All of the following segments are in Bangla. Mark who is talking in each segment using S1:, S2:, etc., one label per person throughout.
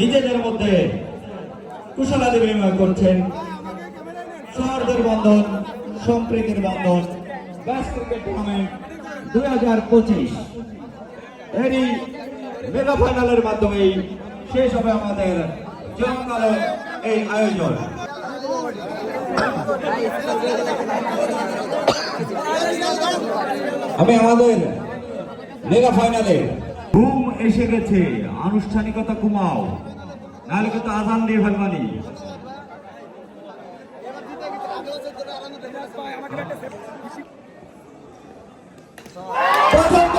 S1: নিজেদের মধ্যে কুশলাদি বিনিময় করছেন। সৌহার্দের বন্ধন, সম্প্রীতির বন্ধন, ব্যাস ক্রিকেট দুই হাজার পঁচিশ। এরই মেগা ফাইনালের মাধ্যমেই শেষ হবে আমাদের চিরকালের এই আয়োজন। আমি আমাদের মেগা ফাইনালে ঘুম এসে গেছে আনুষ্ঠানিকতা ঘুমাও নাহলে কিন্তু আজান দিয়ে ফেলবানি প্রথম!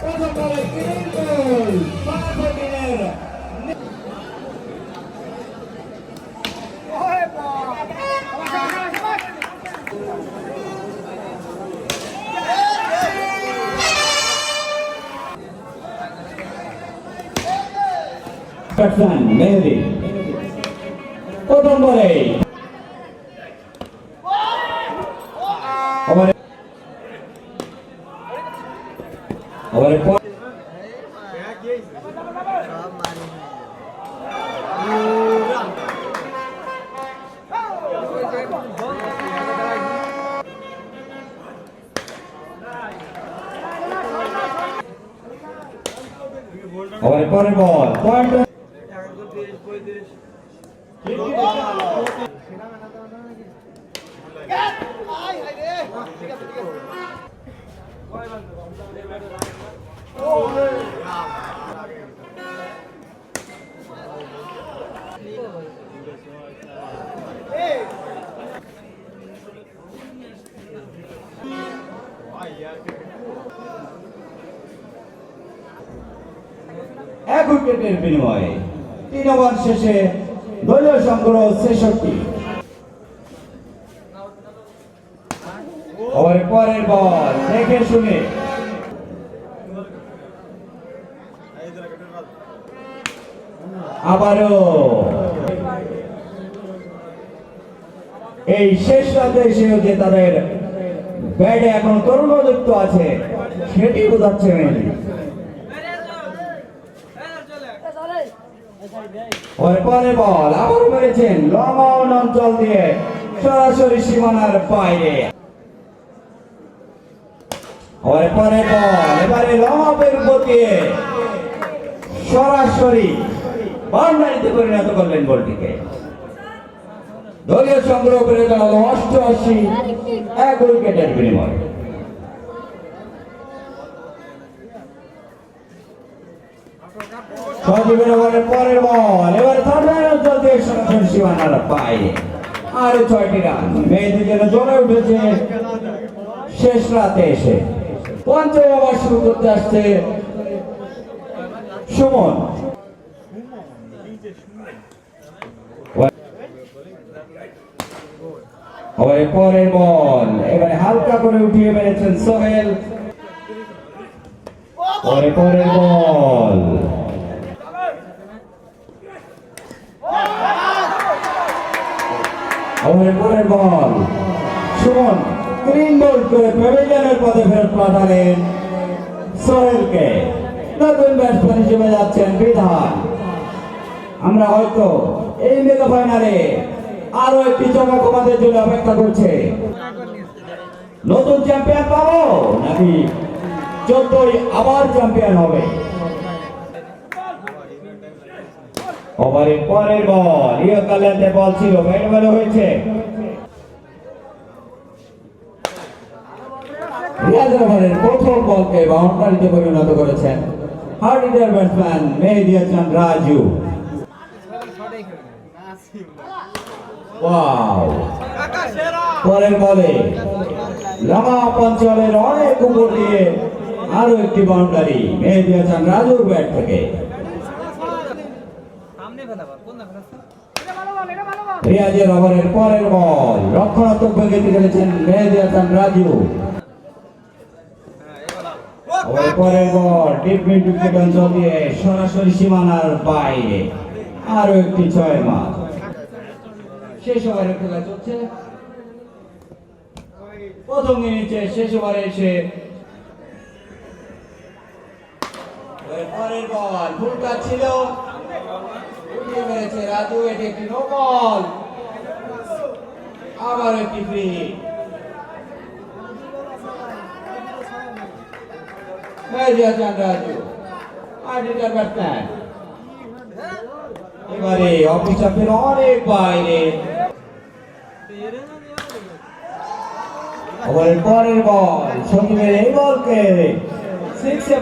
S1: প্রথম বলে তিন গোল! বারোটিনের ব্যাটসম্যান মেহেদি প্রথম বলে ওভারে ওভারে পর ওভারে পরের বল পয়েন্ট উইকেটের বিনিময়ে তিন ওভার শেষে দলীয় সংগ্রহ ছেষট্টি। পরের বল, দেখে শুনে। আবারও। এই শেষ রাতে এসেও যে তাদের ব্যাটে এখনও তরুণযুক্ত আছে, সেটি বোঝাচ্ছে মেনলি ওর পরে বল আবার মেরেছেন লং অঞ্চল দিয়ে, সরাসরি সীমানার বাইরে। ওর পরে বল, এবারে লং অফের সরাসরি বাউন্ডারিতে পরিণত করলেন বলটিকে দলীয় সংগ্রহ করে দাঁড়াল অষ্টআশি, এক উইকেটের বিনিময়। পরের বল। এবার আরও ছয়টি রান। উঠেছে। শেষ রাতে এসে পঞ্চম শুরু করতে আসছে সুমন। পরের বল। এবারে হালকা করে উঠিয়ে মেরেছেন সোহেল। পরে পরের বল। ওভারের পরের বল। সুমন ক্লিন বল করে প্যাভিলিয়নের পথে ফেরত পাঠালেন সোহেলকে। নতুন ব্যাটসম্যান হিসেবে যাচ্ছেন বিধান। আমরা হয়তো এই মেগা ফাইনালে আরও একটি চমক আমাদের জন্য অপেক্ষা করছে। নতুন চ্যাম্পিয়ন পাবো নাকি চোদ্দই আবার চ্যাম্পিয়ন হবে? ওভারের পরের বল। ইয়ে কালাতে বল ছিল ব্যাট বল হয়েছে। রিয়াজ ওভারের প্রথম বলকে বাউন্ডারিতে পরিণত করেছেন hard hitter batsman Mehedi Hasan Raju. পরের বলে লামা অঞ্চলের অনেক উপর দিয়ে আরও একটি বাউন্ডারি, মেহেদি হাসান রাজুর ব্যাট থেকে। রিয়াজের ওভারের পরের বল। রক্ষণাত্মক বেগে খেলেছেন মেহেদি হাসান রাজু। পরের বল, ডিপ মিড উইকেট অঞ্চল দিয়ে সরাসরি সীমানার বাইরে। আরও একটি ছয় মাস। শেষ ওভারের খেলা চলছে। প্রথম ইনিংসে শেষ ওভারে এসে পরের বল, ভুলটা ছিল। উঠিয়ে মেরেছে রাজু এটি একটি নো বল আবার একটি ফ্রি রাজু আর্টিকার ব্যাটসম্যান এবারে অফিস চাপের অনেক বাইরে। ওভারের পরের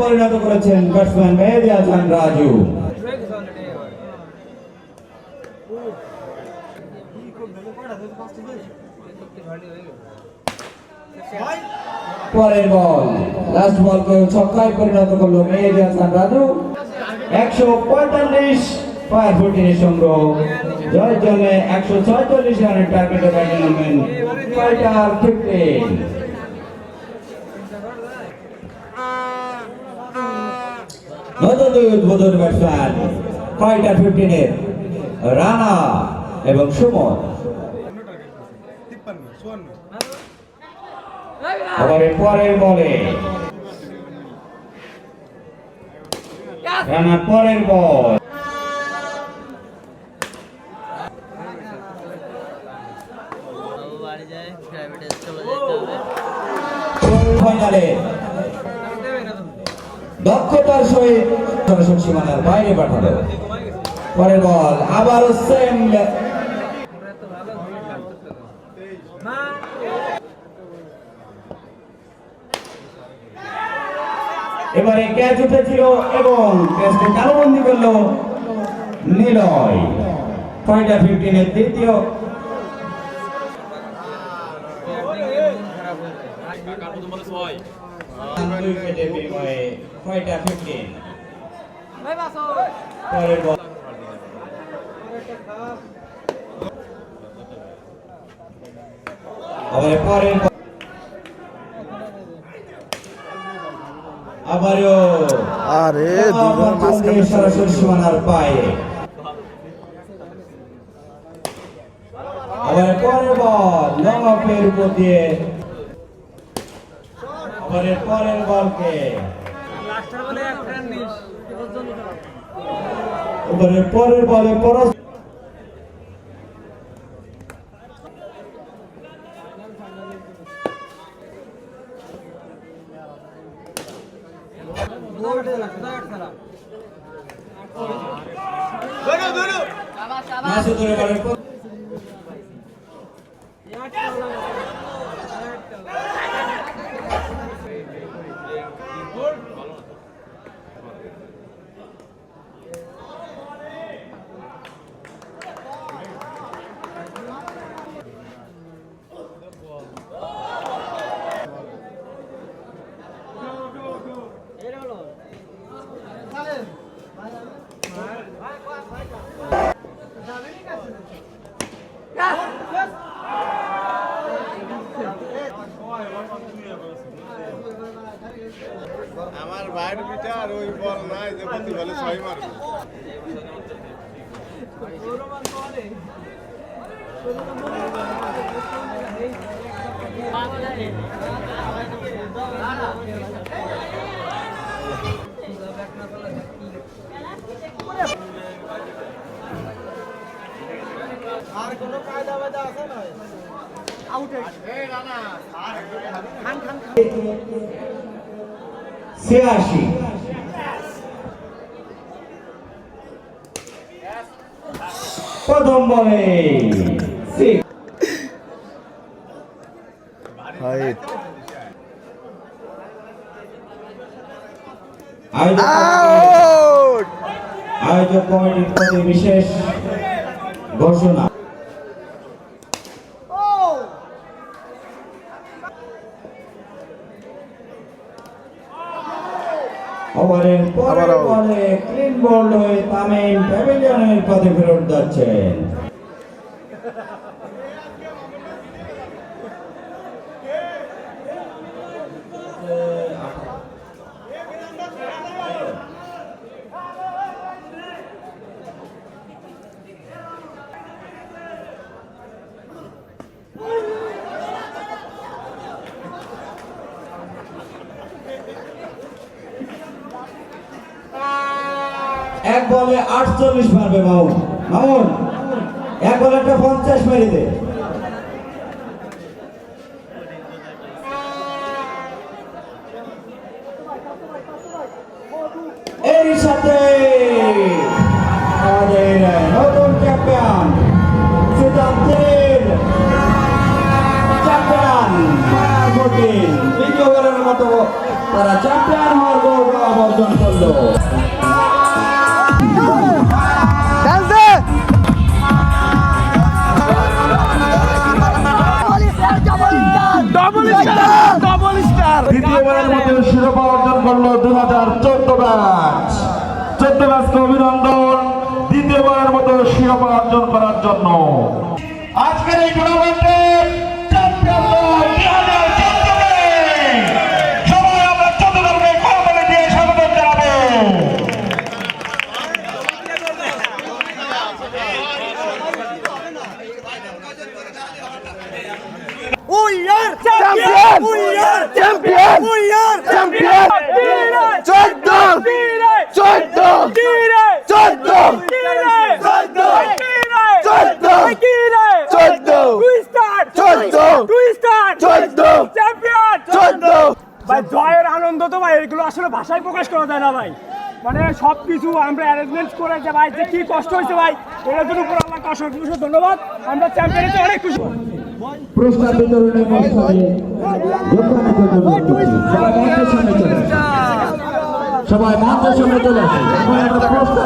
S1: পরিণত করেছেন ব্যাটসম্যান মেহেদি হাসান রাজু। পরের বল। লাস্ট বলকে ছক্কায় পরিণত করল। হাসান রাজু। একশো পঁয়তাল্লিশ ফায়ার ফুটিনের সংগ্রহ জয়ের জন্য একশো ছয়চল্লিশ রানের টার্গেটে ব্যাটে নামেন ফাইটার ফিফটিন। নতুন দুই উদ্বোধন ব্যাটসম্যান ফাইটার ফিফটিনের রানা এবং সুমন।
S2: তিপ্পান্ন, চুয়ান্ন।
S1: আবার এর পরের বলে। পরের বল দক্ষতার সহিত সীমানার বাইরে পাঠালো। পরের বল আবারও সেম এবারে ক্যাচ উঠেছিল এবং ক্যাচকে কালোবন্দি করল নিলয়। ফাইটার ফিফটিনের ফিফটিন পরের বল আবার পরের বল। আবারও
S2: আরে
S1: আবার চলছে সরাসরি সীমানার পায়ে। আবার পরের বল লং অফের উপর দিয়ে। আবার এর পরের বলকে। পরের বলে পরস মাসুদের এবারে
S2: আমার ভাইয়ের পিঠা আর ওই বল নাই যে প্রতি বলে ছয় মারবে।
S1: ছিয়াশি প্রথম বলে six।
S2: হাইট
S1: আয়োজক কমিটির- আয়োজক কমিটির প্রতি বিশেষ ঘোষণা। পরের। বলে ক্লিন বল হয়ে তামিম প্যাভিলিয়নের পথে ফেরত যাচ্ছেন এক বলে আটচল্লিশ মারবে মামুন। মামুন, এক বলে একটা পঞ্চাশ মেরে দে। সাথে মতো তারা চ্যাম্পিয়ন হওয়ার গৌরব অর্জন করল।
S3: শিরোপা অর্জন করল দু হাজার চোদ্দ ব্যাচ চোদ্দ ব্যাচকে অভিনন্দন, দ্বিতীয়বারের মতো শিরোপা অর্জন করার জন্য। আজকের এই champion
S4: We are champion! We are champion! We are champion! চোদ্দ চোদ্দ চোদ্দ চোদ্দ চোদ্দ চোদ্দ চোদ্দ চোদ্দ চোদ্দ
S5: ভাই জয়ের আনন্দ তো ভাই এগুলো আসলে ভাষায় প্রকাশ করা যায় না ভাই। মানে সব কিছু আমরা অ্যারেঞ্জমেন্ট করে যে ভাই যে কি কষ্ট হয়েছে ভাই এটার জন্য উপর আল্লাহকে অসংখ্য ধন্যবাদ। আমরা চ্যাম্পিয়নে অনেক খুশি।
S1: পুরস্কার বিতরণের অনুষ্ঠানে যোগদানের জন্য। সবাই মঞ্চের সামনে চলে সবাই মঞ্চের সামনে চলে আসুন। এখন আমরা পুরস্কার